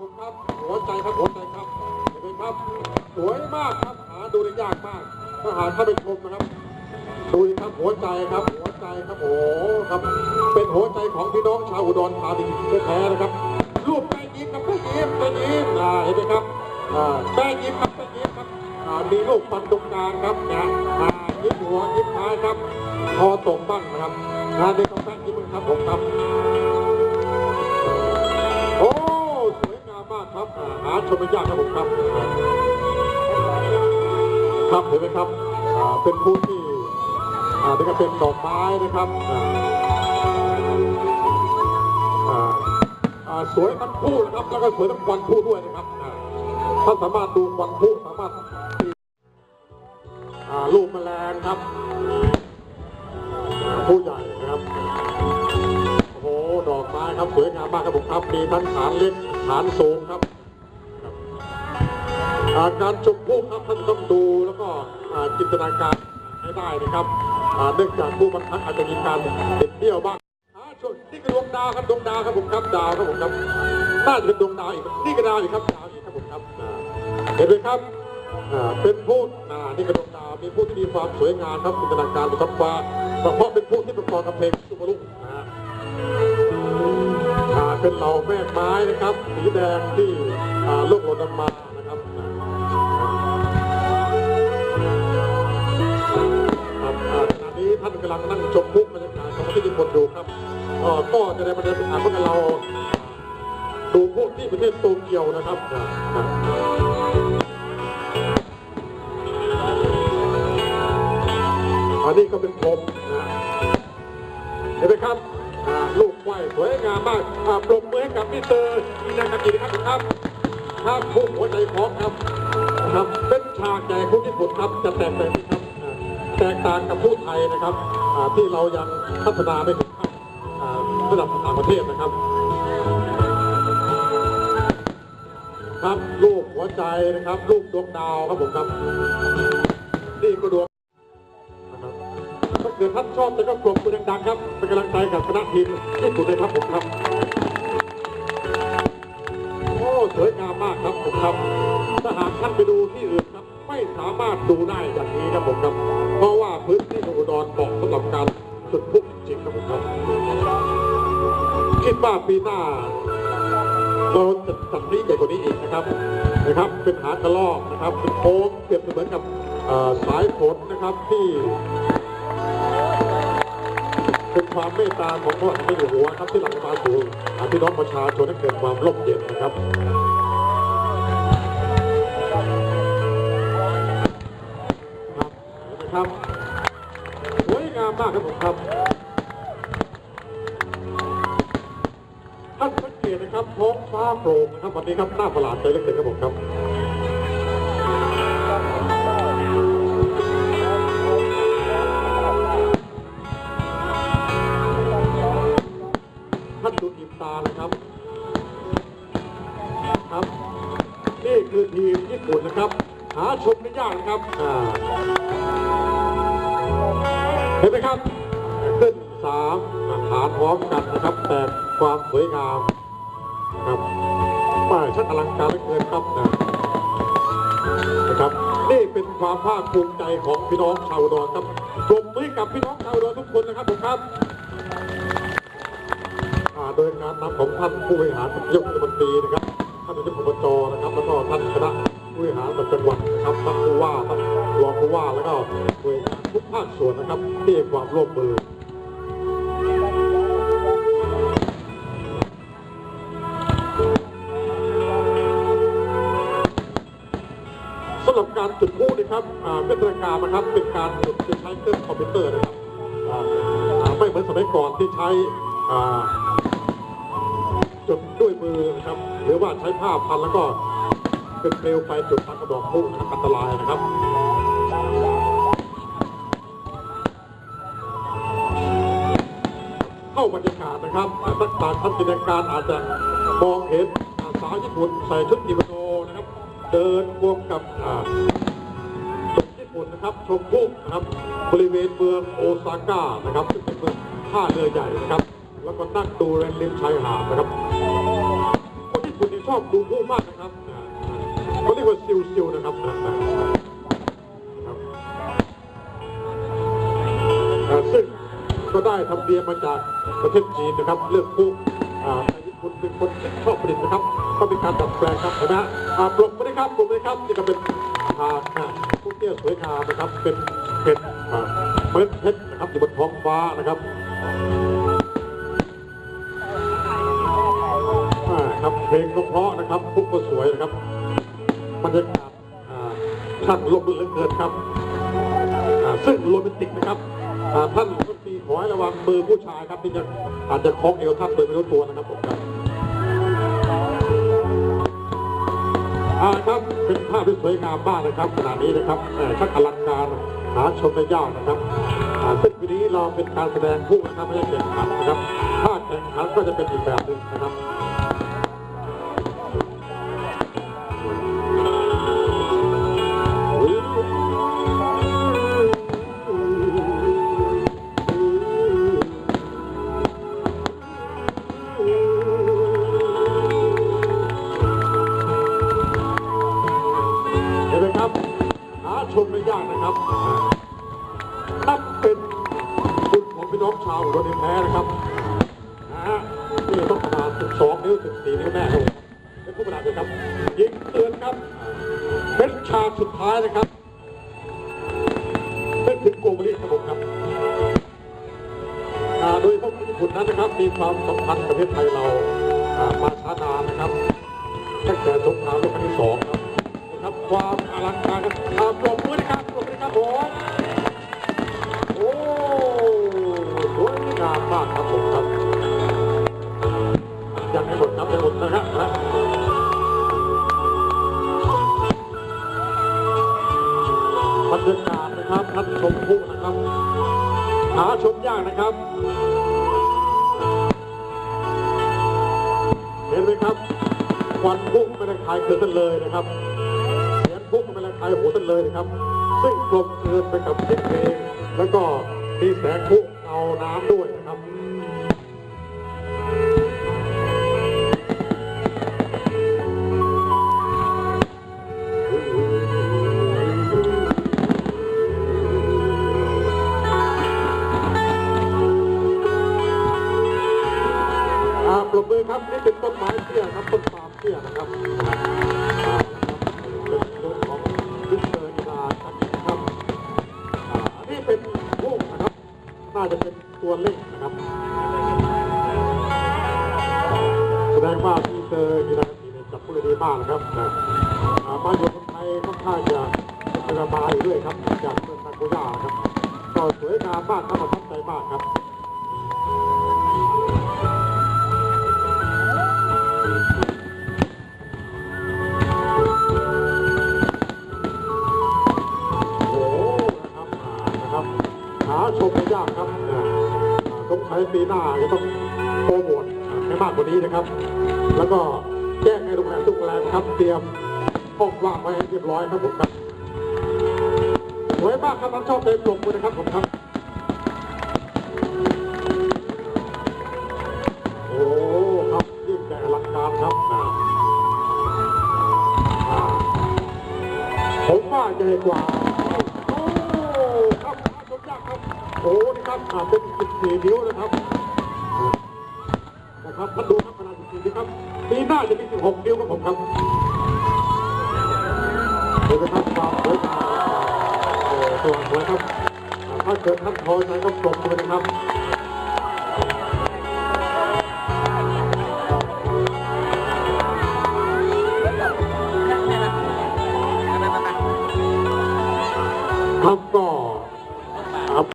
ผมครับหัวใจครับหัวใจครับเห็นไหมครับ สวยมากครับหาดูได้ยากมากถ้าหาเข้าไปชมนะครับดูครับหัวใจครับ หัวใจครับโอ้ครับ เป็นหัวใจของพี่น้องชาวอุดรธานีแท้ๆนะครับรูปแป้ยิ้มกับแป้ยิ้มแป้ยิ้มอ่าเห็นไหมครับอ่าแป้ยิ้มครับแป้ยิ้มครับอ่ามีลูกฟันตรงกลางครับนะอ่ายิ้มหัวยิ้มท้ายครับคอตรงบ้างนะครับงานนี้ก็แป้ยิ้มครับผมครับ หาชมไม่ยากครับผมครับ ครับเห็นไหมครับเป็นผู้ที่อ่านี่ก็เป็นดอกไม้นะครับอ่าอ่าสวยทั้งคู่นะครับแล้วก็สวยทั้งควันคู่ด้วยนะครับอ่าท่านสามารถดูควันคู่สามารถอ่าลูกแมลงครับ ผู้ใหญ่นะครับโอ้โหดอกไม้ครับสวยงามมากครับผมครับมีทั้งฐานเล็กฐานสูงครับ การชมพู่ครับท่านต้องดูแล้วก็จินตนาการให้ได้นะครับเนื่องจากผู้บรรทัดอาจจะมีการเด็ดเบี้ยวบ้างอ่าชมนี่คือดวงดาวครับดวงดาวครับผมครับดาวครับผมครับน่าจะเป็นดวงดาวอีกนี่ก็ดาวอีกครับดาวอีกครับผมครับเห็นไหมครับเป็นผู้นี่ก็ดวงดาวมีผู้ที่มีความสวยงามครับจินตนาการบนท้องฟ้าเพราะเป็นผู้ที่ประกอบกับเพลงสุภลุนะฮะเป็นเหล่าแม่ไม้นะครับสีแดงที่อ่าลูกหล่นลงมา ท่านกำลังนั่งชมพุกบรรยากาศของที่ทุกคนดูครับก็จะได้มาเดินทางพวกเรา ดูพวกที่ประเทศโตเกียวนะครับอันนี้ก็เป็นพรมนะเห็นไหมครับลูกไหวสวยงามมากปรบมือให้กับมิสเตอร์อินากากินะครับครับครับผู้หัวใจของครับ ครับ เป็นฉากแก่ผู้ญี่ปุ่นครับ จะแตกต่งครับ แตกต่างกับผู้ไทยนะครับที่เรายังพัฒนาไม่ถึงขั้นระดับต่างประเทศนะครับ ครับรูปหัวใจนะครับรูปดวงดาวครับผมครับนี่ก็ดวงถ้าเกิดท่านชอบแล้วก็ปรบมือดังๆครับเป็นกำลังใจกับคณะทีมญี่ปุ่นเลยครับผมครับโอ้สวยงามมากครับผมครับถ้าหากท่านไปดูที่อื่น ไม่สามารถดูได้อย่างนี้ครับผมครับ เพราะว่าพื้นที่อุดรเหมาะสำหรับการจุดพลุจริงครับผมครับ คิดว่าปีหน้าเราจะจัดนี้ใหญ่กว่านี้อีกนะครับนะครับ เป็นหางกระรอกนะครับเป็นโค้งเปรียบเสมือนกับสายฝนนะครับที่เป็นความเมตตาของพระบาทสมเด็จอยู่หัวครับที่หลังมาสู่พี่น้องประชาชนให้เกิดความร่มเย็นนะครับ ครับสวยงามมากครับผมครับท่านสังเกตนะครับท้องฟ้าโปร่งนะครับวันนี้ครับหน้าประหลาดใจเหลือเกินครับผมครับท่านดูทีมตานะครับครับ นี่คือทีมญี่ปุ่นนะครับ หาชมได้ยากนะครับอ่าเห็นไหมครับขึ้นสามฐานพร้อมกันนะครับ แต่ความสวยงามครับป้ายช่างอลังการเหลือเกินครับนะนะครับ นี่เป็นความภาคภูมิใจของพี่น้องชาวอุดรครับปรบมือให้กับพี่น้องชาวอุดรทุกคนนะครับผมครับอ่าโดยการนำของท่านผู้บริหารยกรัฐมนตรีนะครับท่านนายกอบจนะครับแล้วก็ท่านคณะ ผู้บริหารระดับจังหวัดนะครับท่านผู้ว่าท่านรองผู้ว่าแล้วก็หน่วยงานทุกภาคส่วนนะครับที่ให้ความร่วมมือสำหรับการจุดพลุนะครับอ่าเป็นตรการนะครับเป็นการจุดใช้เครื่องคอมพิวเตอร์นะครับไม่เหมือนสมัยก่อนที่ใช้จุดด้วยมือนะครับ หรือว่าใช้ผ้าพันแล้วก็ เป็นเปลวไฟจุดตามกระบอกพลุนะครับอันตรายนะครับเข้าบรรยากาศนะครับอ่าทักษะทัศนการอาจจะมองเห็นสาวญี่ปุ่นใส่ชุดกิมโนนะครับ เดินควงกับอ่าชมญี่ปุ่นนะครับชมพุ่นะครับ บริเวณเมืองโอซาก้านะครับซึ่งเป็นเมืองท่าเรือใหญ่นะครับ แล้วก็นั่งดูแรมริมชายหาดนะครับ คนญี่ปุ่นนี่ชอบดูผู้มากนะครับ เขาเรียกว่าซิวซิวนะครับอ่าอ่าครับซึ่งก็ได้ทำเนียมมาจากประเทศจีนนะครับ เรื่องผู้อ่าในญี่ปุ่นเป็นคนที่ชอบผลิตนะครับ ก็เป็นการดัดแปลงครับเห็นไหมฮะปลุกไม่ได้ครับปลุกไม่ได้ครับนี่ก็เป็นอ่าอ่าผู้เที่ยวสวยงามนะครับ เป็นเป็นเม็ดเพชรนะครับอยู่บนท้องฟ้านะครับครับเพลงก็เพราะนะครับพุกก็สวยนะครับ บรรยากาศอ่าช่างลมเหลือเกินครับ ซึ่งโรแมนติกนะครับอ่าท่านก็ตีขอให้ระวังมือผู้ชายครับที่จะอาจจะคล้องเอวท่านโดยไม่รู้ตัวนะครับผมครับอาครับเป็นภาพที่สวยงามมากนะครับขณะนี้นะครับช่างอลังการหาชมได้ยากนะครับซึ่งปีนี้เราเป็นการแสดงผู้นะครับไม่ใช่แข่งขันนะครับ ถ้าแข่งขันก็จะเป็นอีกแบบหนึ่งนะครับ ฮะนี่ต้องขนาด12 นิ้ว 14 นิ้วแน่ครับเป็นผู้ขนาดเลยครับ ยิงเตือนครับ เป็นฉากสุดท้ายนะครับนึกถึงโกบริครับผมครับ โดยพวกญี่ปุ่นนั้นนะครับ มีความสัมพันธ์กับประเทศไทยเรามาช้านานนะครับตั้งแต่สงครามโลกครั้งที่สองครับนะครับความอลังการครับอ่าปรบมือนครับปรบ อยากให้หมดครับให้หมดนะครับบรรยากาศนะครับท่านชมพู่นะครับ หาชมยากนะครับ เห็นไหมครับควันพุ่งไม่ได้คลายเกินกันเลยนะครับเสียงพุ่งไม่ได้คลายโหกันเลยนะครับ ซึ่งกลมเกินไปกับเสียงเพลงแล้วก็มีแสงพุ่งเงาน้ำด้วย ครับนี่เป็นต้นไม้เตี้ยครับต้นปาล์มเตี้ยนะครับนะครับเป็นเรื่องของวิเตอร์นีลาครับนะครับอ่าอันนี่เป็นลูกนะครับน่าจะเป็นตัวเล็กนะครับแสดงว่าวิเตอร์นีลาทีเนี่ยจับผู้เล่นดีมากนะครับนะอ่ามาอยู่คนไทยค่อนข้างจะเป็นระบายอยู่ด้วยครับจากเมืองนาโกย่าครับก็สวยงามมากครับประทับใจมากครับ ปีหน้าจะต้องโปรโมทให้มากกว่านี้นะครับ แล้วก็แจ้งให้โรงแรมทุกโรงแรมครับ เตรียมห้องว่างไว้ให้เรียบร้อยครับผมครับสวยมากครับท่านชอบเต็มปรบมือนะครับผมครับ โอ้ครับยิ่งใหญ่อลังการครับผมว่าใหญ่กว่า โอ้ครับชมยากครับ โอ้นี่ครับเป็น 14 นิ้วนะครับนะครับท่านดูครับขนาด14นิ้วครับปีหน้าจะมี16 นิ้วครับผมครับเห็นไหมครับความสวยงามสว่างสวยครับถ้าเกิดท่านพอใจก็ปรบมือนะครับครับก็